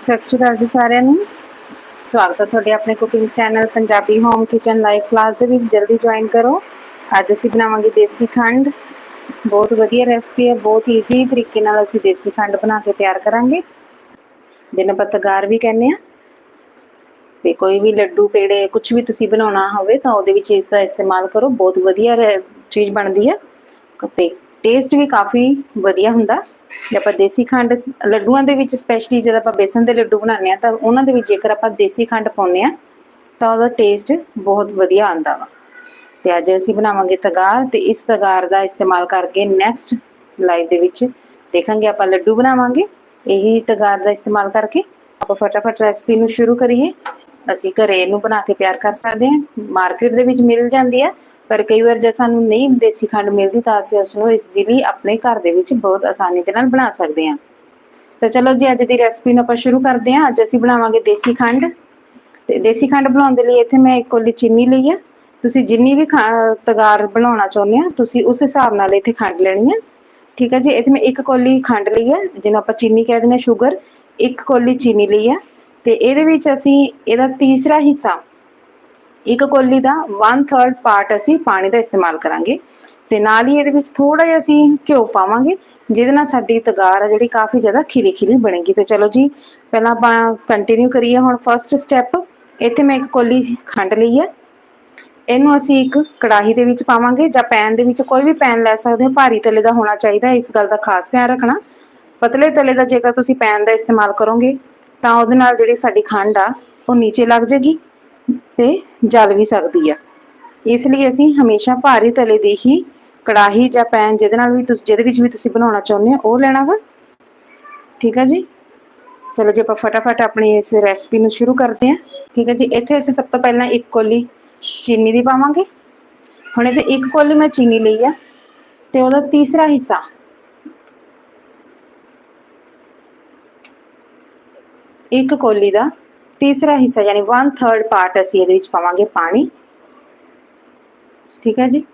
ਸਤਿ ਸ਼੍ਰੀ ਅਕਾਲ ਜੀ ਸਾਰਿਆਂ ਨੂੰ। ਸਵਾਗਤ ਹੈ ਤੁਹਾਡੇ ਆਪਣੇ cooking channel Punjabi home kitchen live class ਦੇ ਵਿੱਚ। ਜਲਦੀ ਜੁਆਇਨ ਕਰੋ। ਅੱਜ ਅਸੀਂ ਬਣਾਵਾਂਗੇ ਦੇਸੀ ਖੰਡ। ਬਹੁਤ ਵਧੀਆ ਰੈਸਪੀ ਹੈ, ਬਹੁਤ ਈਜ਼ੀ ਤਰੀਕੇ ਨਾਲ ਅਸੀਂ ਦੇਸੀ ਖੰਡ ਬਣਾ ਕੇ ਤਿਆਰ ਕਰਾਂਗੇ। ਜਿਹਨੂੰ ਆਪਾਂ ਵੀ ਕਹਿੰਦੇ ਆ ਤੇ ਕੋਈ ਵੀ ਲੱਡੂ, ਪੇੜੇ ਕੁਝ ਵੀ ਤੁਸੀਂ ਬਣਾਉਣਾ ਹੋਵੇ ਤਾਂ ਉਹਦੇ ਵਿੱਚ ਇਸ ਦਾ ਇਸਤੇਮਾਲ ਕਰੋ। ਬਹੁਤ ਵਧੀਆ ਰਹਿ- ਚੀਜ਼ ਬਣਦੀ ਹੈ ਤੇ ਟੇਸਟ ਵੀ ਕਾਫੀ ਵਧੀਆ ਹੁੰਦਾ। ਜੇ ਆਪਾਂ ਦੇਸੀ ਖੰਡ ਲੱਡੂਆਂ ਦੇ ਵਿੱਚ ਸਪੈਸ਼ਲੀ ਜਦ ਆਪਾਂ ਬੇਸਨ ਦੇ ਲੱਡੂ ਬਣਾਉਂਦੇ ਆ ਤਾਂ ਉਹਨਾਂ ਦੇ ਵਿੱਚ ਜੇਕਰ ਆਪਾਂ ਦੇਸੀ ਖੰਡ ਪਾਉਂਦੇ ਆ ਤਾਂ ਉਹਦਾ ਟੇਸਟ ਬਹੁਤ ਵਧੀਆ ਆਉਂਦਾ ਵਾ। ਤੇ ਅੱਜ ਅਸੀਂ ਬਣਾਵਾਂਗੇ ਤਗਾਰ ਤੇ ਇਸ ਤਗਾਰ ਦਾ ਇਸਤੇਮਾਲ ਕਰਕੇ ਨੈਕਸਟ ਲਾਈਵ ਦੇ ਵਿੱਚ ਦੇਖਾਂਗੇ ਆਪਾਂ ਲੱਡੂ ਬਣਾਵਾਂਗੇ। ਇਹੀ ਤਗਾਰ ਦਾ ਇਸਤੇਮਾਲ ਕਰਕੇ ਆਪਾਂ ਫਟਾਫਟ ਰੈਸਪੀ ਨੂੰ ਸ਼ੁਰੂ ਕਰੀਏ। ਅਸੀਂ ਘਰੇ ਇਹਨੂੰ ਬਣਾ ਕੇ ਤਿਆਰ ਕਰ ਸਕਦੇ ਹਾਂ। ਮਾਰਕੀਟ ਦੇ ਵਿੱਚ ਮਿਲ ਜਾਂਦੀ ਹੈ ਪਰ ਕਈ ਵਾਰ ਜੇ ਸਾਨੂੰ ਨਹੀਂ ਦੇਸੀ ਖੰਡ ਮਿਲਦੀ ਤਾਂ ਅਸੀਂ ਉਸ ਨੂੰ ਇਜ਼ੀਲੀ ਆਪਣੇ ਘਰ ਦੇ ਵਿੱਚ ਬਹੁਤ ਆਸਾਨੀ ਦੇ ਨਾਲ ਬਣਾ ਸਕਦੇ ਹਾਂ। ਤਾਂ ਚਲੋ ਜੀ, ਅੱਜ ਦੀ ਰੈਸਪੀ ਨੂੰ ਆਪਾਂ ਸ਼ੁਰੂ ਕਰਦੇ ਹਾਂ। ਅੱਜ ਅਸੀਂ ਬਣਾਵਾਂਗੇ ਦੇਸੀ ਖੰਡ। ਤੇ ਦੇਸੀ ਖੰਡ ਬਣਾਉਣ ਦੇ ਲਈ ਇੱਥੇ ਮੈਂ ਇੱਕ ਕੋਲੀ ਚੀਨੀ ਲਈ ਆ। ਤੁਸੀਂ ਜਿੰਨੀ ਵੀ ਖਾ- ਤਗਾਰ ਬਣਾਉਣਾ ਚਾਹੁੰਦੇ ਆ ਤੁਸੀਂ ਉਸ ਹਿਸਾਬ ਨਾਲ ਇੱਥੇ ਖੰਡ ਲੈਣੀ ਆ। ਠੀਕ ਹੈ ਜੀ, ਇੱਥੇ ਮੈਂ ਇੱਕ ਕੋਲੀ ਖੰਡ ਲਈ ਆ, ਜਿਹਨੂੰ ਆਪਾਂ ਚੀਨੀ ਕਹਿ ਦਿੰਦੇ ਆ ਸ਼ੂਗਰ। ਇੱਕ ਕੋਲੀ ਚੀਨੀ ਲਈ ਆ। ਤੇ ਇਹਦੇ ਵਿੱਚ ਅਸੀਂ, ਇਹਦਾ ਤੀਸਰਾ ਹਿੱਸਾ ਇੱਕ ਕੋਲੀ ਦਾ 1/3 ਪਾਰਟ ਅਸੀਂ ਪਾਣੀ ਦਾ ਇਸਤੇਮਾਲ ਕਰਾਂਗੇ ਤੇ ਨਾਲ ਹੀ ਇਹਦੇ ਵਿੱਚ ਥੋੜਾ ਜਿਹਾ ਅਸੀਂ ਘਿਓ ਪਾਵਾਂਗੇ, ਜਿਹਦੇ ਨਾਲ ਸਾਡੀ ਤਗਾਰ ਆ ਜਿਹੜੀ ਕਾਫੀ ਜ਼ਿਆਦਾ ਖਿਲੀ ਖਿਲੀ ਬਣੇਗੀ। ਤੇ ਚਲੋ ਜੀ, ਪਹਿਲਾਂ ਆਪਾਂ ਕੰਟੀਨਿਊ ਕਰੀਏ ਹੁਣ ਫਰਸਟ ਸਟੈਪ ਇੱਥੇ ਮੈਂ ਇੱਕ ਕੋਲੀ ਖੰਡ ਲਈ ਹੈ। ਇਹਨੂੰ ਅਸੀਂ ਇੱਕ ਕੜਾਹੀ ਦੇ ਵਿੱਚ ਪਾਵਾਂਗੇ ਜਾਂ ਪੈਨ ਦੇ ਵਿੱਚ ਕੋਈ ਵੀ ਪੈਨ ਲੈ ਸਕਦੇ ਹੋ। ਭਾਰੀ ਤਲੇ ਦਾ ਹੋਣਾ ਚਾਹੀਦਾ, ਇਸ ਗੱਲ ਦਾ ਖਾਸ ਧਿਆਨ ਰੱਖਣਾ। ਪਤਲੇ ਤਲੇ ਦਾ ਜੇਕਰ ਤੁਸੀਂ ਪੈਨ ਦਾ ਇਸਤੇਮਾਲ ਕਰੋਗੇ, ਤਾਂ ਉਹਦੇ ਨਾਲ ਜਿਹੜੀ ਸਾਡੀ ਖੰਡ ਆ, ਉਹ ਨੀਚੇ ਲੱਗ ਜਾਏਗੀ। ਤੇ ਜਲ ਵੀ ਸਕਦੀ ਆ। ਇਸ ਲਈ ਅਸੀਂ ਹਮੇਸ਼ਾ ਭਾਰੀ ਤਲੇ ਦੀ ਹੀ ਕੜਾਹੀ ਜਾਂ ਪੈਨ ਜਿਹਦੇ ਨਾਲ ਵੀ ਤੁਸੀਂ, ਜਿਹਦੇ ਵਿੱਚ ਵੀ ਤੁਸੀਂ ਬਣਾਉਣਾ ਚਾਹੁੰਦੇ ਹੋ, ਉਹ ਲੈਣਾ ਵਾ। ਠੀਕ ਹੈ ਜੀ? ਚਲੋ ਜੀ, ਆਪਾਂ ਫਟਾਫਟ ਆਪਣੀ ਇਸ ਰੈਸਪੀ ਨੂੰ ਸ਼ੁਰੂ ਕਰਦੇ ਹਾਂ। ਠੀਕ ਹੈ ਜੀ, ਇੱਥੇ ਅਸੀਂ ਸਭ ਤੋਂ ਪਹਿਲਾਂ ਇੱਕ ਕੋਲੀ ਚੀਨੀ ਦੀ ਪਾਵਾਂਗੇ। ਹੁਣ ਇਹਦੇ ਇੱਕ ਕੋਲੀ ਮੈਂ ਚੀਨੀ ਲਈ ਆ ਤੇ ਉਹਦਾ ਤੀਸਰਾ ਹਿੱਸਾ। ਇੱਕ ਕੋਲੀ ਦਾ ਤੀਸਰਾ ਹਿੱਸਾ ਯਾਨੀ 1/3 ਪਾਰਟ ਅਸੀਂ ਇਹਦੇ ਵਿੱਚ ਪਾਵਾਂਗੇ ਪਾਣੀ ਠੀਕ ਹੈ ਜੀ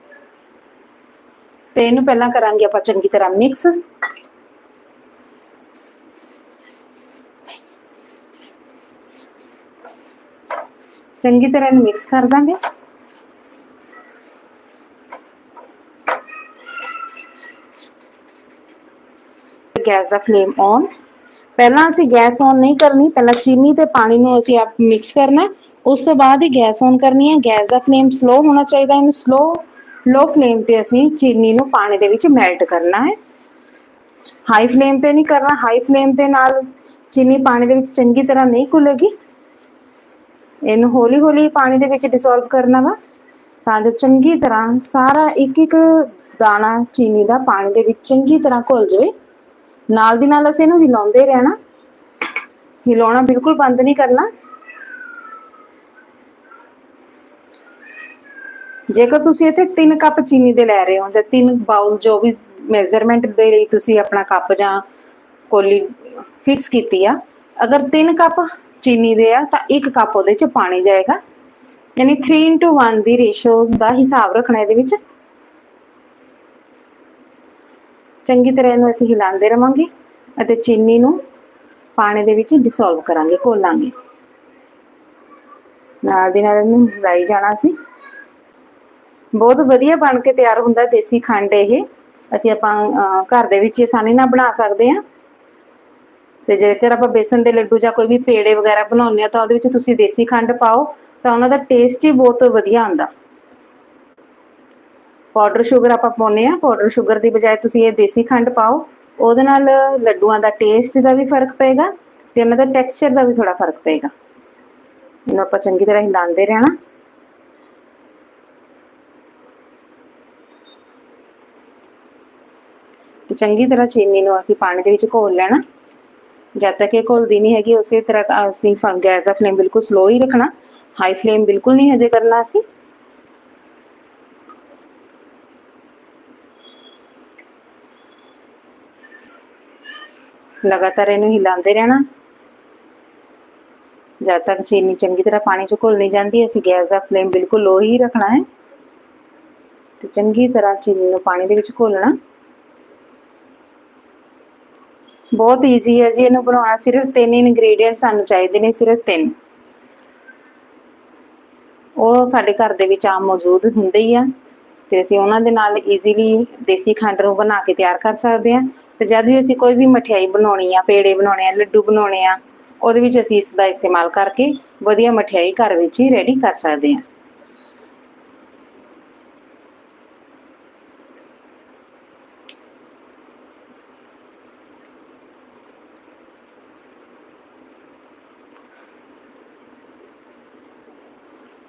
ਤੇ ਇਹਨੂੰ ਪਹਿਲਾਂ ਕਰਾਂਗੇ ਆਪਾਂ ਚੰਗੀ ਤਰ੍ਹਾਂ ਮਿਕਸ ਚੰਗੀ ਤਰ੍ਹਾਂ ਇਹਨੂੰ ਮਿਕਸ ਕਰ ਦਾਂਗੇ ਗੈਸ ਦਾ ਫਲੇਮ ਔਨ ਪਹਿਲਾਂ ਅਸੀਂ ਗੈਸ ਔਨ ਨਹੀਂ ਕਰਨੀ, ਪਹਿਲਾਂ ਚੀਨੀ ਤੇ ਪਾਣੀ ਨੂੰ ਅਸੀਂ ਆਪ ਮਿਕਸ ਕਰਨਾ ਉਸ ਤੋਂ ਬਾਅਦ ਹੀ ਗੈਸ ਔਨ ਕਰਨੀ ਹੈ। ਗੈਸ ਦਾ ਫਲੇਮ ਸਲੋ ਹੋਣਾ ਚਾਹੀਦਾ ਇਹਨੂੰ ਸਲੋ ਲੋ ਫਲੇਮ ਤੇ ਅਸੀਂ ਚੀਨੀ ਨੂੰ ਪਾਣੀ ਦੇ ਵਿੱਚ ਮੈਲਟ ਕਰਨਾ ਹੈ। ਹਾਈ ਫਲੇਮ ਤੇ ਨਹੀਂ ਕਰਨਾ। ਹਾਈ ਫਲੇਮ ਦੇ ਨਾਲ ਚੀਨੀ ਪਾਣੀ ਦੇ ਵਿੱਚ ਚੰਗੀ ਤਰ੍ਹਾਂ ਨਹੀਂ ਘੁਲੇਗੀ। ਇਹਨੂੰ ਹੌਲੀ ਹੌਲੀ ਪਾਣੀ ਦੇ ਵਿੱਚ ਡਿਸੋਲਵ ਕਰਨਾ ਵਾ, ਤਾਂ ਜੋ ਚੰਗੀ ਤਰ੍ਹਾਂ ਸਾਰਾ ਇੱਕ ਇੱਕ ਦਾਣਾ ਚੀਨੀ ਦਾ ਪਾਣੀ ਦੇ ਵਿੱਚ ਚੰਗੀ ਤਰ੍ਹਾਂ ਘੁਲ ਜਾਵੇ। ਨਾਲ ਦੀ ਨਾਲ ਅਸੀਂ ਇਹਨੂੰ ਹਿਲਾਉਂਦੇ ਰਹਿਣਾ। ਹਿਲਾਉਣਾ ਬਿਲਕੁਲ ਬੰਦ ਨਹੀਂ ਕਰਨਾ। ਜੇਕਰ ਤੁਸੀਂ ਇੱਥੇ 3 ਕੱਪ ਚੀਨੀ ਦੇ ਲੈ ਰਹੇ ਹੋ ਜਾਂ 3 ਬਾਉਲ ਜੋ ਵੀ ਮੈਜ਼ਰਮੈਂਟ ਦੇ ਲਈ ਤੁਸੀਂ ਆਪਣਾ ਕੱਪ ਜਾਂ ਕੋਲੀ ਫਿਕਸ ਕੀਤੀ ਆ, ਅਗਰ 3 ਕੱਪ ਚੀਨੀ ਦੇ ਆ ਤਾਂ 1 ਕੱਪ ਉਹਦੇ ਚ ਪਾਣੀ ਜਾਏਗਾ। ਯਾਨੀ 3:1 ਦੀ ਰੇਸ਼ੋ ਦਾ ਹਿਸਾਬ ਰੱਖਣਾ ਇਹਦੇ ਵਿੱਚ। ਚੰਗੀ ਤਰ੍ਹਾਂ ਇਹਨੂੰ ਅਸੀਂ ਹਿਲਾਉਂਦੇ ਰਵਾਂਗੇ ਅਤੇ ਚੀਨੀ ਨੂੰ ਪਾਣੀ ਦੇ ਵਿੱਚ ਡਿਸੋਲਵ ਕਰਾਂਗੇ ਘੋਲਾਂਗੇ। ਨਾਲ ਦੀ ਨਾਲ ਇਹਨੂੰ ਹਿਲਾਈ ਜਾਣਾ ਸੀ। ਬਹੁਤ ਵਧੀਆ ਬਣ ਕੇ ਤਿਆਰ ਹੁੰਦਾ ਦੇਸੀ ਖੰਡ ਇਹ। ਅਸੀਂ ਆਪਾਂ ਅਹ, ਘਰ ਦੇ ਵਿੱਚ ਆਸਾਨੀ ਨਾਲ ਬਣਾ ਸਕਦੇ ਹਾਂ। ਤੇ ਜੇਕਰ ਆਪਾਂ ਬੇਸਨ ਦੇ ਲੱਡੂ ਜਾਂ ਕੋਈ ਵੀ ਪੇੜੇ ਵਗੈਰਾ ਬਣਾਉਂਦੇ ਆ ਤਾਂ ਉਹਦੇ ਵਿੱਚ ਤੁਸੀਂ ਦੇਸੀ ਖੰਡ ਪਾਓ ਤਾਂ ਉਹਨਾਂ ਦਾ ਟੇਸਟ ਹੀ ਬਹੁਤ ਵਧੀਆ ਆਉਂਦਾ। ਪਾਊਡਰ ਸ਼ੂਗਰ ਆਪਾਂ ਪਾਉਂਦੇ ਆ ਪਾਊਡਰ ਸ਼ੂਗਰ ਦੀ ਬਜਾਏ ਤੁਸੀਂ ਇਹ ਦੇਸੀ ਖੰਡ ਪਾਓ। ਉਹਦੇ ਨਾਲ ਲੱਡੂਆਂ ਦਾ ਟੇਸਟ ਦਾ ਵੀ ਫ਼ਰਕ ਪਏਗਾ ਤੇ ਉਹਨਾਂ ਦਾ ਟੈਕਸਚਰ ਦਾ ਵੀ ਥੋੜਾ ਫ਼ਰਕ ਪਏਗਾ। ਇਹਨੂੰ ਆਪਾਂ ਚੰਗੀ ਤਰ੍ਹਾਂ ਹਿਲਾਉਂਦੇ ਰਹਿਣਾ। ਤੇ ਚੰਗੀ ਤਰ੍ਹਾਂ ਚੀਨੀ ਨੂੰ ਅਸੀਂ ਪਾਣੀ ਦੇ ਵਿੱਚ ਘੋਲ ਲੈਣਾ। ਜਦ ਤੱਕ ਇਹ ਘੋਲਦੀ ਨਹੀਂ ਹੈਗੀ, ਉਸੇ ਤਰ੍ਹਾਂ ਅਸੀਂ ਗੈਸ ਦਾ ਫਲੇਮ ਬਿਲਕੁਲ ਸਲੋ ਹੀ ਰੱਖਣਾ। ਹਾਈ ਫਲੇਮ ਬਿਲਕੁਲ ਨਹੀਂ ਹਜੇ ਕਰਨਾ ਅਸੀਂ। ਲਗਾਤਾਰ ਇਹਨੂੰ ਹਿਲਾਉਂਦੇ ਰਹਿਣਾ। ਜਦ ਤੱਕ ਚੀਨੀ ਚੰਗੀ ਤਰ੍ਹਾਂ ਪਾਣੀ 'ਚ ਘੁਲ ਨਹੀਂ ਜਾਂਦੀ, ਅਸੀਂ ਗੈਸ ਦਾ ਫਲੇਮ ਬਿਲਕੁਲ ਲੋ ਹੀ ਰੱਖਣਾ ਹੈ। ਤੇ ਚੰਗੀ ਤਰ੍ਹਾਂ ਚੀਨੀ ਨੂੰ ਪਾਣੀ ਦੇ ਵਿੱਚ ਘੋਲਣਾ। ਬਹੁਤ ਈਜ਼ੀ ਹੈ ਜੀ ਇਹਨੂੰ ਬਣਾਉਣਾ। ਸਿਰਫ ਤਿੰਨ ਇਨਗਰੀਡੀਅੰਟ ਸਾਨੂੰ ਚਾਹੀਦੇ ਨੇ, ਸਿਰਫ ਤਿੰਨ। ਉਹ ਸਾਡੇ ਘਰ ਦੇ ਵਿੱਚ ਆਮ ਮੌਜੂਦ ਹੁੰਦੇ ਹੀ ਆ। ਤੇ ਅਸੀਂ ਉਹਨਾਂ ਦੇ ਨਾਲ ਈਜ਼ੀਲੀ ਦੇਸੀ ਖੰਡ ਨੂੰ ਬਣਾ ਕੇ ਤਿਆਰ ਕਰ ਸਕਦੇ ਹਾਂ। ਤੇ ਜਦ ਵੀ ਅਸੀਂ ਕੋਈ ਵੀ ਮਠਿਆਈ ਬਣਾਉਣੀ ਆ, ਪੇੜੇ ਬਣਾਉਣੇ ਆ, ਲੱਡੂ ਬਣਾਉਣੇ ਆ, ਉਹਦੇ ਵਿੱਚ ਅਸੀਂ ਇਸ ਦਾ ਇਸਤੇਮਾਲ ਕਰਕੇ ਵਧੀਆ ਮਠਿਆਈ ਘਰ ਵਿੱਚ ਹੀ ਰੈਡੀ ਕਰ ਸਕਦੇ ਹਾਂ।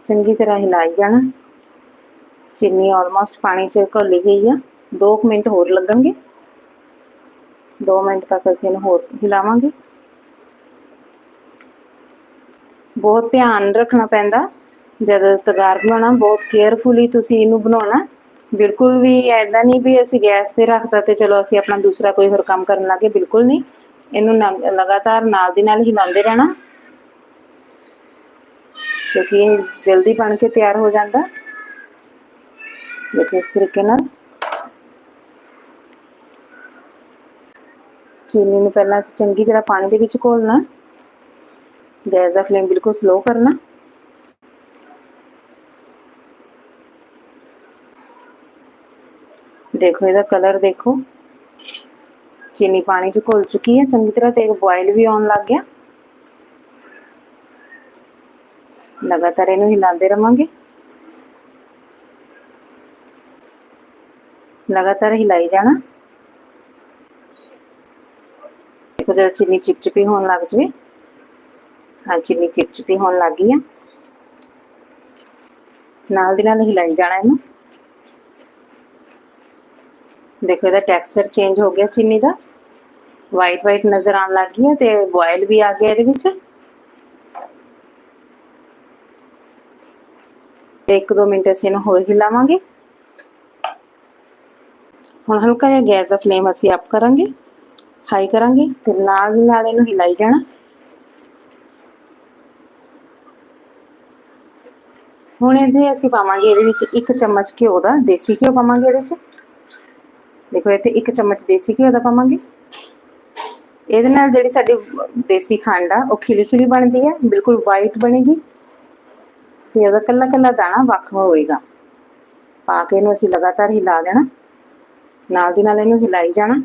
ਚੰਗੀ ਤਰ੍ਹਾਂ ਹਿਲਾਈ ਜਾਣਾ। ਚੀਨੀ ਆਲਮੋਸਟ ਪਾਣੀ 'ਚ ਘੁਲ ਗਈ ਆ। 2 ਮਿੰਟ ਹੋਰ ਲੱਗਣਗੇ। 2 ਮਿੰਟ ਤੱਕ ਅਸੀਂ ਇਹਨੂੰ ਹੋਰ ਹਿਲਾਵਾਂਗੇ। ਬਹੁਤ ਧਿਆਨ ਰੱਖਣਾ ਪੈਂਦਾ। ਜਦ ਤਗਾਰ ਬਣਾਉਣਾ, ਬਹੁਤ ਕੇਅਰਫੁਲੀ ਤੁਸੀਂ ਇਹਨੂੰ ਬਣਾਉਣਾ। ਬਿਲਕੁਲ ਵੀ ਐਦਾਂ ਨਹੀਂ ਵੀ ਅਸੀਂ ਗੈਸ ਤੇ ਰੱਖਤਾ ਤੇ ਚਲੋ ਅਸੀਂ ਆਪਣਾ ਦੂਸਰਾ ਕੋਈ ਹੋਰ ਕੰਮ ਕਰਨ ਲੱਗੇ, ਬਿਲਕੁਲ ਨਹੀਂ। ਇਹਨੂੰ ਲਗਾਤਾਰ ਨਾਲ ਦੀ ਨਾਲ ਹਿਲਾਉਂਦੇ ਰਹਿਣਾ। ਕਿਉਂਕਿ ਇਹ ਜਲਦੀ ਬਣ ਕੇ ਤਿਆਰ ਹੋ ਜਾਂਦਾ। ਦੇਖੋ ਇਸ ਤਰੀਕੇ ਨਾਲ। ਚੀਨੀ ਨੂੰ ਪਹਿਲਾਂ ਅਸੀਂ ਚੰਗੀ ਤਰ੍ਹਾਂ ਪਾਣੀ ਦੇ ਵਿੱਚ ਘੋਲਣਾ। ਗੈਸ ਦਾ ਫਲੇਮ ਬਿਲਕੁਲ ਸਲੋ ਕਰਨਾ। ਦੇਖੋ, ਇਹਦਾ ਕਲਰ ਦੇਖੋ। ਚੀਨੀ ਪਾਣੀ 'ਚ ਘੁਲ ਚੁੱਕੀ ਹੈ। ਚੰਗੀ ਤਰ੍ਹਾਂ ਤੇ ਬੋਇਲ ਵੀ ਆਉਣ ਲੱਗ ਗਿਆ। ਲਗਾਤਾਰ ਇਹਨੂੰ ਹਿਲਾਉਂਦੇ ਰਵਾਂਗੇ। ਲਗਾਤਾਰ ਹਿਲਾਈ ਜਾਣਾ। ਦੇਖੋ ਜਦ ਚੀਨੀ ਚਿਪਚਿਪੀ ਹੋਣ ਲੱਗ ਜਵੇ। ਹਾਂ, ਚੀਨੀ ਚਿਪਚਿਪੀ ਹੋਣ ਲੱਗ ਗਈ ਆ। ਨਾਲ ਦੀ ਨਾਲ ਹਿਲਾਈ ਜਾਣਾ ਇਹਨੂੰ। ਦੇਖੋ ਇਹਦਾ ਟੈਕਸਚਰ ਚੇਂਜ ਹੋ ਗਿਆ ਚੀਨੀ ਦਾ। ਵਾਈਟ ਵਾਈਟ ਨਜ਼ਰ ਆਉਣ ਲੱਗ ਗਈ ਹੈ ਤੇ ਬੋਇਲ ਵੀ ਆ ਗਿਆ ਇਹਦੇ ਵਿੱਚ। ਇੱਕ ਦੋ ਮਿੰਟ ਅਸੀਂ ਇਹਨੂੰ ਹੋਰ ਹਿਲਾਵਾਂਗੇ। ਹੁਣ ਹਲਕਾ ਜਿਹਾ ਗੈਸ ਦਾ ਫਲੇਮ ਅਸੀਂ ਅਪ ਕਰਾਂਗੇ। ਹਾਈ ਕਰਾਂਗੇ ਤੇ ਨਾਲ ਦੀ ਨਾਲ ਇਹਨੂੰ ਹਿਲਾਈ ਜਾਣਾ। ਹੁਣ ਇਹਦੇ ਅਸੀਂ ਪਾਵਾਂਗੇ ਇਹਦੇ ਵਿੱਚ ਇੱਕ ਚਮਚ ਘਿਓ ਦਾ ਦੇਸੀ ਘਿਓ ਪਾਵਾਂਗੇ ਇਹਦੇ 'ਚ। ਦੇਖੋ ਇੱਥੇ ਇੱਕ ਚਮਚ ਦੇਸੀ ਘਿਓ ਦਾ ਪਾਵਾਂਗੇ। ਇਹਦੇ ਨਾਲ ਜਿਹੜੀ ਸਾਡੀ ਦੇਸੀ ਖੰਡ ਆ, ਉਹ ਖਿਲੀ ਖਿਲੀ ਬਣਦੀ ਹੈ ਬਿਲਕੁਲ ਵਾਈਟ ਬਣੇਗੀ। ਤੇ ਉਹਦਾ ਕੱਲਾ ਕੱਲਾ ਦਾਣਾ ਵੱਖ ਹੋਏਗਾ। ਪਾ ਕੇ ਇਹਨੂੰ ਅਸੀਂ ਲਗਾਤਾਰ ਹਿਲਾ ਦੇਣਾ। ਨਾਲ ਦੀ ਨਾਲ ਇਹਨੂੰ ਹਿਲਾਈ ਜਾਣਾ।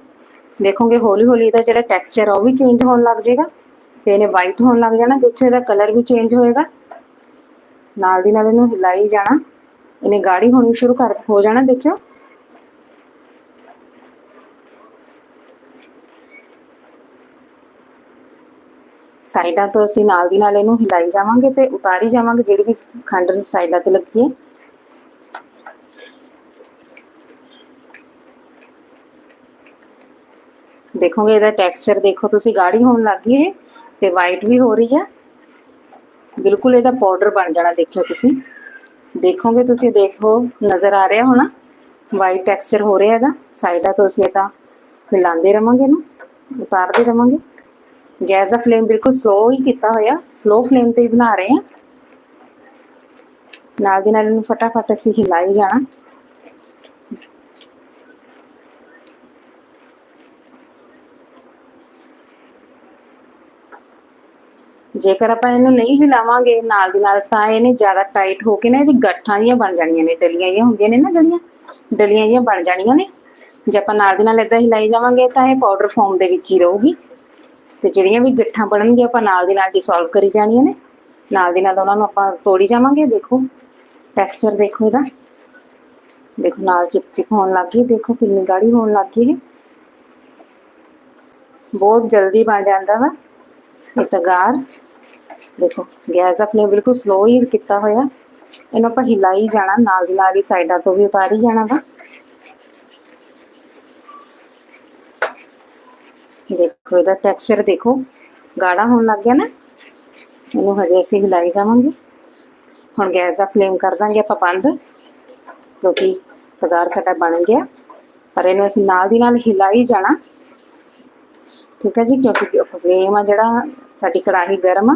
ਦੇਖੋਗੇ ਹੌਲੀ ਹੌਲੀ ਇਹਦਾ ਜਿਹੜਾ ਟੈਕਸਚਰ ਆ ਉਹ ਵੀ ਚੇਂਜ ਹੋਣ ਲੱਗ ਜਾਏਗਾ ਤੇ ਇਹਨੇ ਵਾਈਟ ਹੋਣ ਲੱਗ ਜਾਣਾ ਦੇਖੋ ਇਹਦਾ ਕਲਰ ਵੀ ਚੇਂਜ ਹੋਏਗਾ। ਨਾਲ ਦੀ ਨਾਲ ਇਹਨੂੰ ਹਿਲਾਈ ਜਾਣਾ। ਇਹਨੇ ਗਾੜੀ ਹੋਣੀ ਸ਼ੁਰੂ ਕਰ, ਹੋ ਜਾਣਾ, ਦੇਖਿਓ। ਸਾਈਡਾਂ ਤੋਂ ਅਸੀਂ ਨਾਲ ਦੀ ਨਾਲ ਇਹਨੂੰ ਹਿਲਾਈ ਜਾਵਾਂਗੇ ਤੇ ਉਤਾਰੀ ਜਾਵਾਂਗੇ ਜਿਹੜੀ ਵੀ ਖੰਡ ਸਾਈਡਾਂ ਤੇ ਲੱਗੀ ਹੈ। ਦੇਖੋਗੇ ਇਹਦਾ ਟੈਕਸਚਰ ਦੇਖੋ, ਤੁਸੀਂ ਗਾੜੀ ਹੋਣ ਲੱਗ ਗਈ ਹੈ ਤੇ ਵਾਈਟ ਵੀ ਹੋ ਰਹੀ ਹੈ ਬਿਲਕੁਲ ਇਹਦਾ ਪਾਊਡਰ ਬਣ ਜਾਣਾ, ਦੇਖਿਓ ਤੁਸੀਂ। ਦੇਖੋਗੇ ਤੁਸੀਂ, ਦੇਖੋ, ਨਜ਼ਰ ਆ ਰਿਹਾ ਹੋਣਾ। ਵਾਈਟ ਟੈਕਸਚਰ ਹੋ ਰਿਹਾ ਹੈਗਾ ਸਾਈਡਾਂ ਤੋਂ ਅਸੀਂ ਇਹਦਾ ਹਿਲਾਉਂਦੇ ਰਵਾਂਗੇ ਇਹਨੂੰ, ਉਤਾਰਦੇ ਰਵਾਂਗੇ। ਗੈਸ ਦਾ ਫਲੇਮ ਬਿਲਕੁਲ ਸਲੋ ਹੀ ਕੀਤਾ ਹੋਇਆ ਸਲੋ ਫਲੇਮ ਤੇ ਹੀ ਬਣਾ ਰਹੇ ਹਾਂ ਨਾਲ ਦੀ ਨਾਲ ਇਹਨੂੰ ਫਟਾਫਟ ਅਸੀਂ ਹਿਲਾਈ ਜਾਣਾ। ਜੇਕਰ ਆਪਾਂ ਇਹਨੂੰ ਨਹੀਂ ਹਿਲਾਵਾਂਗੇ ਨਾਲ ਦੀ ਨਾਲ, ਤਾਂ ਇਹਨੇ ਜ਼ਿਆਦਾ ਟਾਈਟ ਹੋ ਕੇ ਨਾ ਇਹਦੀ ਗੱਠਾਂ ਜਿਹੀਆਂ ਬਣ ਜਾਣੀਆਂ ਨੇ, ਡਲੀਆਂ ਜਿਹੀਆਂ ਹੁੰਦੀਆਂ ਨੇ ਨਾ ਜਿਹੜੀਆਂ, ਡਲੀਆਂ ਜਿਹੀਆਂ ਬਣ ਜਾਣੀਆਂ ਨੇ। ਜੇ ਆਪਾਂ ਨਾਲ ਦੀ ਨਾਲ ਇਦਾਂ ਹਿਲਾਈ ਜਾਵਾਂਗੇ, ਤਾਂ ਇਹ ਪਾਊਡਰ ਫਾਰਮ ਦੇ ਵਿੱਚ ਹੀ ਰਹੂਗੀ। ਤੇ ਜਿਹੜੀਆਂ ਵੀ ਗਿੱਠਾਂ ਬਣਨਗੀਆਂ, ਆਪਾਂ ਨਾਲ ਦੀ ਨਾਲ ਡਿਸੋਲਵ ਕਰੀ ਜਾਣੀਆਂ ਨੇ। ਨਾਲ ਦੀ ਨਾਲ ਉਹਨਾਂ ਨੂੰ ਆਪਾਂ ਤੋੜੀ ਜਾਵਾਂਗੇ, ਦੇਖੋ। ਟੈਕਸਚਰ ਦੇਖੋ ਇਹਦਾ। ਦੇਖੋ, ਨਾਲ ਚਿਪ ਚਿਪ ਹੋਣ ਲੱਗ ਗਈ। ਦੇਖੋ, ਕਿੰਨੀ ਗਾੜੀ ਹੋਣ ਲੱਗ ਗਈ ਇਹ। ਬਹੁਤ ਜਲਦੀ ਬਣ ਜਾਂਦਾ ਵਾ। ਇਹ ਤਗਾਰ ਦੇਖੋ, ਗੈਸ ਦਾ ਬਿਲਕੁਲ ਸਲੋ ਹੀ ਕੀਤਾ ਹੋਇਆ। ਇਹਨੂੰ ਆਪਾਂ ਹਿਲਾਈ ਜਾਣਾ, ਨਾਲ ਦੀ ਨਾਲ ਹੀ ਸਾਈਡਾਂ ਤੋਂ ਵੀ ਉਤਾਰੀ ਜਾਣਾ ਵਾ। ਦੇਖੋ, ਇਹਦਾ ਟੈਕਸਚਰ ਦੇਖੋ, ਗਾੜਾ ਹੋਣ ਲੱਗ ਗਿਆ ਨਾ। ਇਹਨੂੰ ਹਜੇ ਅਸੀਂ ਹਿਲਾਈ ਜਾਵਾਂਗੇ। ਹੁਣ ਗੈਸ ਦਾ ਫਲੇਮ ਕਰ ਦਾਂਗੇ ਆਪਾਂ ਬੰਦ, ਕਿਉਂਕਿ ਤਗਾਰ ਸਾਡਾ ਬਣ ਗਿਆ। ਪਰ ਇਹਨੂੰ ਅਸੀਂ ਨਾਲ ਦੀ ਨਾਲ ਹਿਲਾਈ ਜਾਣਾ। ਠੀਕ ਹੈ ਜੀ, ਕਿਉਂਕਿ ਫਲੇਮ ਆ ਜਿਹੜਾ, ਸਾਡੀ ਕੜਾਹੀ ਗਰਮ ਆ।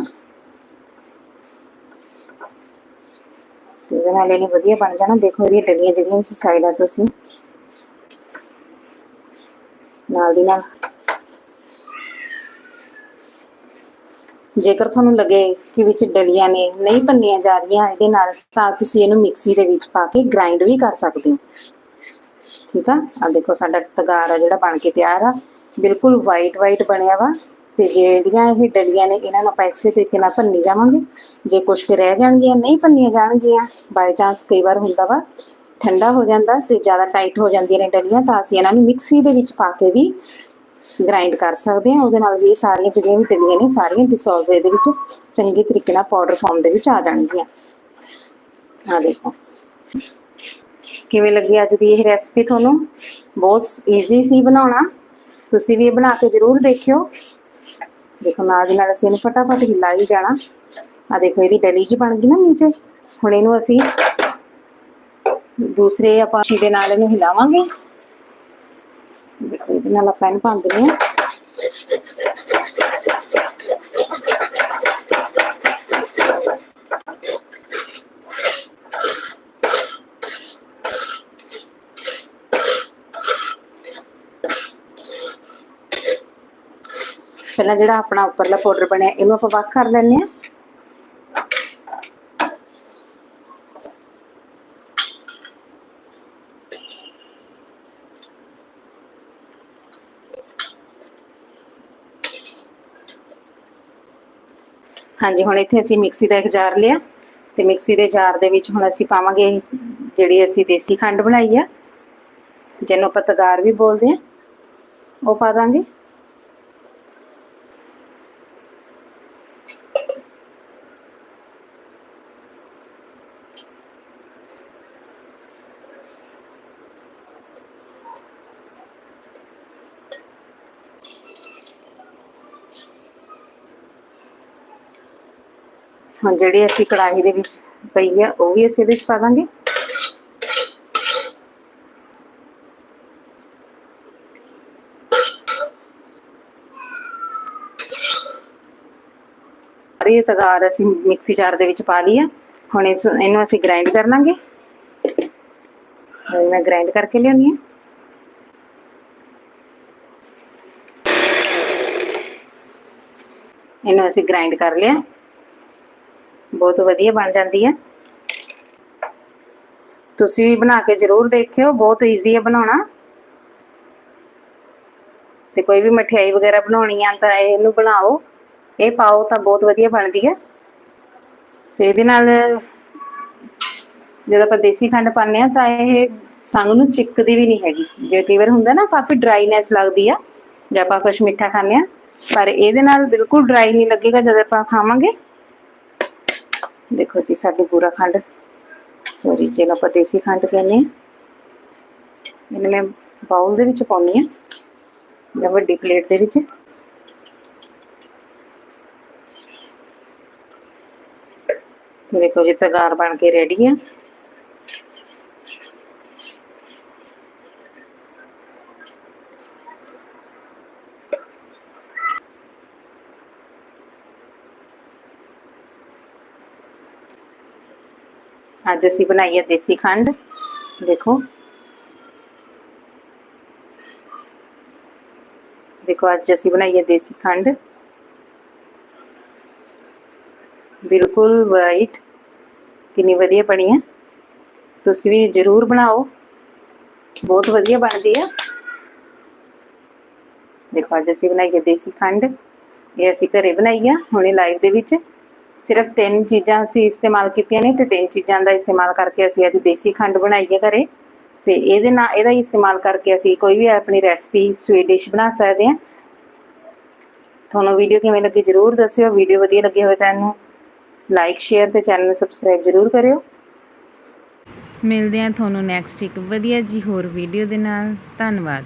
ਇਹਦੇ ਨਾਲ ਇਹਨੇ ਵਧੀਆ ਬਣ ਜਾਣਾ। ਦੇਖੋ ਇਹਦੀਆਂ ਡਲੀਆਂ ਜਿਹੜੀਆਂ ਇਸ ਸਾਈਡਾਂ ਤੋਂ ਅਸੀਂ ਨਾਲ ਦੀ ਨਾਲ। ਜੇਕਰ ਤੁਹਾਨੂੰ ਲੱਗੇ ਕਿ ਵਿੱਚ ਡਲੀਆਂ ਨੇ ਨਹੀਂ ਭੰਨੀਆਂ ਜਾ ਰਹੀਆਂ ਇਹਦੇ ਨਾਲ, ਤਾਂ ਤੁਸੀਂ ਇਹਨੂੰ ਮਿਕਸੀ ਦੇ ਵਿੱਚ ਪਾ ਕੇ ਗ੍ਰਾਈਂਡ ਵੀ ਕਰ ਸਕਦੇ ਹੋ। ਠੀਕ ਆ? ਆ ਦੇਖੋ ਸਾਡਾ ਤਗਾਰ ਆ ਜਿਹੜਾ ਬਣ ਕੇ ਤਿਆਰ ਆ। ਬਿਲਕੁਲ ਵਾਈਟ ਵਾਈਟ ਬਣਿਆ ਵਾ। ਤੇ ਜਿਹੜੀਆਂ ਇਹ ਡਲੀਆਂ ਨੇ, ਇਹਨਾਂ ਨੂੰ ਆਪਾਂ ਇਸੇ ਤਰੀਕੇ ਨਾਲ ਭੰਨੀ ਜਾਵਾਂਗੇ। ਜੇ ਕੁਛ ਕੁ ਰਹਿ ਜਾਣਗੀਆਂ, ਨਹੀਂ ਭੰਨੀਆਂ ਜਾਣਗੀਆਂ ਬਾਈ ਚਾਂਸ ਕਈ ਵਾਰ ਹੁੰਦਾ ਵਾ, ਠੰਡਾ ਹੋ ਜਾਂਦਾ ਤੇ ਜ਼ਿਆਦਾ ਟਾਈਟ ਹੋ ਜਾਂਦੀਆਂ ਨੇ ਡਲੀਆਂ, ਤਾਂ ਅਸੀਂ ਇਹਨਾਂ ਨੂੰ ਮਿਕਸੀ ਦੇ ਵਿੱਚ ਪਾ ਕੇ ਵੀ ਗ੍ਰਾਈਂਡ ਕਰ ਸਕਦੇ ਹਾਂ। ਉਹਦੇ ਨਾਲ ਵੀ ਇਹ ਸਾਰੀਆਂ ਜਿਹੜੀਆਂ ਵੀ ਡਲੀਆਂ ਨੇ, ਸਾਰੀਆਂ ਡਿਸੋਲਵ ਇਹਦੇ ਵਿੱਚ ਚੰਗੇ ਤਰੀਕੇ ਨਾਲ ਪਾਊਡਰ ਫਾਰਮ ਦੇ ਵਿੱਚ ਆ ਜਾਣਗੀਆਂ। ਆ ਦੇਖੋ। ਕਿਵੇਂ ਲੱਗੀ ਅੱਜ ਦੀ ਇਹ ਰੈਸਪੀ ਤੁਹਾਨੂੰ? ਬਹੁਤ ਈਜ਼ੀ ਸੀ ਬਣਾਉਣਾ। ਤੁਸੀਂ ਵੀ ਇਹ ਬਣਾ ਕੇ ਜ਼ਰੂਰ ਦੇਖਿਓ। ਦੇਖੋ ਨਾਲ ਦੀ ਨਾਲ ਅਸੀਂ ਇਹਨੂੰ ਫਟਾਫਟ ਹਿਲਾ ਹੀ ਜਾਣਾ। ਆ ਦੇਖੋ ਇਹਦੀ ਡਲੀ ਜੀ ਬਣ ਗਈ ਨਾ ਨੀਚੇ। ਹੁਣ ਇਹਨੂੰ ਅਸੀਂ ਦੂਸਰੇ ਆਪਾਂ ਸ਼ੀ ਦੇ ਨਾਲ ਇਹਨੂੰ ਹਿਲਾਵਾਂਗੇ। ਇਹਦੇ ਨਾਲ ਆਪਾਂ ਇਹਨੂੰ ਭੰਨ ਦਿੰਦੇ ਹਾਂ। ਪਹਿਲਾਂ ਜਿਹੜਾ ਆਪਣਾ ਉੱਪਰਲਾ ਪਾਊਡਰ ਬਣਿਆ, ਇਹਨੂੰ ਆਪਾਂ ਵੱਖ ਕਰ ਲੈਂਦੇ ਹਾਂ। ਹਾਂਜੀ, ਹੁਣ ਇੱਥੇ ਅਸੀਂ ਮਿਕਸੀ ਦਾ ਇੱਕ ਜਾਰ ਲਿਆ। ਤੇ ਮਿਕਸੀ ਦੇ ਜਾਰ ਦੇ ਵਿੱਚ ਹੁਣ ਅਸੀਂ ਪਾਵਾਂਗੇ ਜਿਹੜੀ ਅਸੀਂ ਦੇਸੀ ਖੰਡ ਬਣਾਈ ਆ, ਜਿਹਨੂੰ ਆਪਾਂ ਤਗਾਰ ਵੀ ਬੋਲਦੇ ਆ ਉਹ ਪਾ ਦਾਂਗੇ। ਹੁਣ ਜਿਹੜੀ ਅਸੀਂ ਕੜਾਹੀ ਦੇ ਵਿੱਚ ਪਈ ਆ, ਉਹ ਵੀ ਅਸੀਂ ਇਹਦੇ ਵਿੱਚ ਪਾ ਦਾਂਗੇ। ਸਾਰੀ ਤਗਾਰ ਅਸੀਂ ਮਿਕਸੀ ਜਾਰ ਦੇ ਵਿੱਚ ਪਾ ਲਈ ਆ। ਹੁਣ ਇਹਨੂੰ ਅਸੀਂ ਗ੍ਰਾਈਂਡ ਕਰ ਲਾਂਗੇ। ਮੈਂ ਗ੍ਰਾਈਂਡ ਕਰਕੇ ਲਿਆਉਣੀ ਆ। ਇਹਨੂੰ ਅਸੀਂ ਗ੍ਰਾਈਂਡ ਕਰ ਲਿਆ। ਬਹੁਤ ਵਧੀਆ ਬਣ ਜਾਂਦੀ ਹੈ। ਤੁਸੀਂ ਵੀ ਬਣਾ ਕੇ ਜ਼ਰੂਰ ਦੇਖਿਓ, ਬਹੁਤ ਈਜ਼ੀ ਹੈ ਬਣਾਉਣਾ। ਤੇ ਕੋਈ ਵੀ ਮਠਿਆਈ ਵਗੈਰਾ ਬਣਾਉਣੀ ਆ ਤਾਂ ਇਹਨੂੰ ਬਣਾਓ। ਇਹ ਪਾਓ ਤਾਂ ਬਹੁਤ ਵਧੀਆ ਬਣਦੀ ਹੈ। ਤੇ ਇਹਦੇ ਨਾਲ ਜਦੋਂ ਆਪਾਂ ਦੇਸੀ ਖੰਡ ਪਾਉਂਦੇ ਆ ਤਾਂ ਇਹ ਸੰਗ ਨੂੰ ਚਿਪਕਦੀ ਵੀ ਨਹੀਂ ਹੈਗੀ। ਜੇ ਕਈ ਵਾਰ ਹੁੰਦਾ ਨਾ ਕਾਫੀ ਡਰਾਈਨੈਸ ਲੱਗਦੀ ਆ, ਜੇ ਆਪਾਂ ਕੁਝ ਮਿੱਠਾ ਖਾਂਦੇ ਆ ਪਰ ਇਹਦੇ ਨਾਲ ਬਿਲਕੁਲ ਡਰਾਈ ਨਹੀਂ ਲੱਗੇਗਾ ਜਦੋਂ ਆਪਾਂ ਖਾਵਾਂਗੇ। ਦੇਖੋ ਜੀ, ਸਾਡੀ ਪੂਰਾ ਖੰਡ। ਸੌਰੀ ਜਿਹਨੂੰ ਆਪਾਂ ਦੇਸੀ ਖੰਡ ਕਹਿੰਦੇ ਹਾਂ। ਇਹਨੂੰ ਮੈਂ ਬਾਉਲ ਦੇ ਵਿੱਚ ਪਾਉਣੀ ਆ ਜਾਂ ਵੱਡੀ ਪਲੇਟ ਦੇ ਵਿੱਚ। ਦੇਖੋ ਜੀ, ਤਗਾਰ ਬਣ ਕੇ ਰੈਡੀ ਆ। ਅੱਜ ਅਸੀਂ ਬਣਾਈ ਹੈ ਦੇਸੀ ਖੰਡ। ਦੇਖੋ। ਦੇਖੋ, ਅੱਜ ਅਸੀਂ ਬਣਾਈ ਹੈ ਦੇਸੀ ਖੰਡ। ਬਿਲਕੁਲ ਵਾਈਟ ਕਿੰਨੀ ਵਧੀਆ ਬਣੀ ਹੈ ਤੁਸੀਂ ਵੀ ਜ਼ਰੂਰ ਬਣਾਓ। ਬਹੁਤ ਵਧੀਆ ਬਣਦੀ ਹੈ ਦੇਖੋ, ਅੱਜ ਅਸੀਂ ਬਣਾਈ ਹੈ ਦੇਸੀ ਖੰਡ। ਇਹ ਅਸੀਂ ਘਰੇ ਬਣਾਈ ਆ, ਹੁਣੇ ਲਾਈਵ ਦੇ ਵਿੱਚ। ਸਿਰਫ ਤਿੰਨ ਚੀਜ਼ਾਂ ਅਸੀਂ ਇਸਤੇਮਾਲ ਕੀਤੀਆਂ ਨੇ ਤੇ ਤਿੰਨ ਚੀਜ਼ਾਂ ਦਾ ਇਸਤੇਮਾਲ ਕਰਕੇ ਅਸੀਂ ਅੱਜ ਦੇਸੀ ਖੰਡ ਬਣਾਈ ਹੈ ਘਰੇ। ਤੇ ਇਹਦੇ ਨਾਲ ਇਹਦਾ ਇਸਤੇਮਾਲ ਕਰਕੇ ਅਸੀਂ ਕੋਈ ਵੀ ਆਪਣੀ ਰੈਸਪੀ ਸਵੀਟ ਡਿਸ਼ ਬਣਾ ਸਕਦੇ ਹਾਂ। ਤੁਹਾਨੂੰ ਵੀਡੀਓ ਕਿਵੇਂ ਲੱਗੀ ਜਰੂਰ ਦੱਸਿਓ। ਵੀਡੀਓ ਵਧੀਆ ਲੱਗੀ ਹੋਵੇ ਤਾਂ ਇਹਨੂੰ ਲਾਈਕ ਸ਼ੇਅਰ ਤੇ ਚੈਨਲ ਨੂੰ ਸਬਸਕ੍ਰਾਈਬ ਜਰੂਰ ਕਰਿਓ। ਮਿਲਦੇ ਹਾਂ ਤੁਹਾਨੂੰ ਨੈਕਸਟ ਇੱਕ ਵਧੀਆ ਜੀ ਹੋਰ ਵੀਡੀਓ ਦੇ ਨਾਲ। ਧੰਨਵਾਦ।